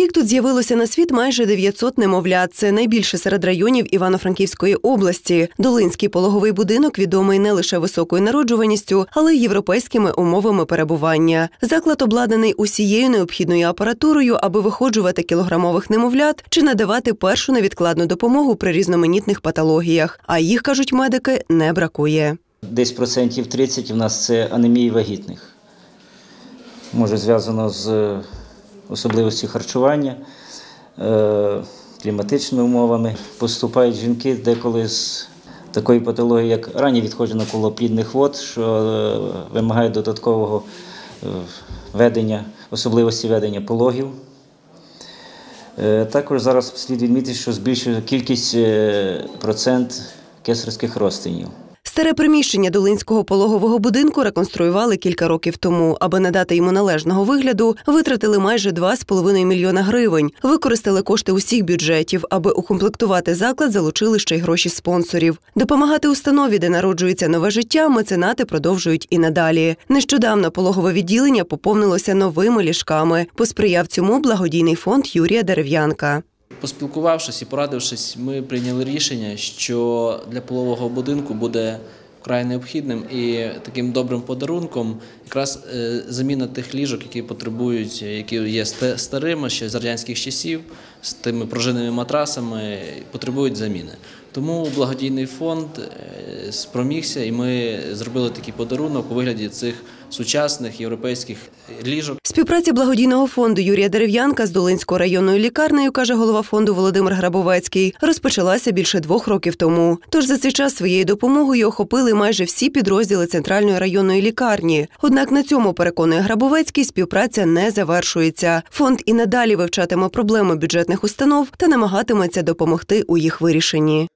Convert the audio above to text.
Торік тут з'явилося на світ майже 900 немовлят. Це найбільше серед районів Івано-Франківської області. Долинський пологовий будинок відомий не лише високою народжуваністю, але й європейськими умовами перебування. Заклад обладнаний усією необхідною апаратурою, аби виходжувати кілограмових немовлят чи надавати першу невідкладну допомогу при різноманітних патологіях. А їх кажуть медики не бракує. Десь процентів 30 в нас це анемії вагітних. Може зв'язано з особливістю харчування, е, кліматичними умовами. Поступають жінки деколи з такої патології, як раннє відходження колоплідних вод, що е, вимагає додаткового е, ведення, особливості ведення пологів. Також зараз слід відмітити, що збільшує кількість процент кесарських розтинів. Старе приміщення Долинського пологового будинку реконструювали кілька років тому. Аби надати йому належного вигляду, витратили майже 2,5 мільйона гривень. Використали кошти усіх бюджетів. Аби укомплектувати заклад, залучили ще й гроші спонсорів. Допомагати установі, де народжується нове життя, меценати продовжують і надалі. Нещодавно пологове відділення поповнилося новими ліжками. Посприяв цьому благодійний фонд Юрія Дерев'янка. Поспілкувавшись і порадившись, ми прийняли рішення, що для полового будинку буде вкрай необхідним і таким добрим подарунком якраз е, заміна тих ліжок, які потребують, які є ста- старими ще з радянських часів, з тими пружинними матрасами, потребують заміни. Тому благодійний фонд е, спромігся, і ми зробили такий подарунок у вигляді цих сучасних європейських ліжок. Співпраця благодійного фонду Юрія Дерев'янка з Долинською районною лікарнею, каже голова фонду Володимир Грабовецький, розпочалася більше двох років тому. Тож за цей час своєю допомогою охопили майже всі підрозділи центральної районної лікарні. Однак на цьому переконує Грабовецький, співпраця не завершується. Фонд і надалі вивчатиме проблеми бюджетних установ та намагатиметься допомогти у їх вирішенні.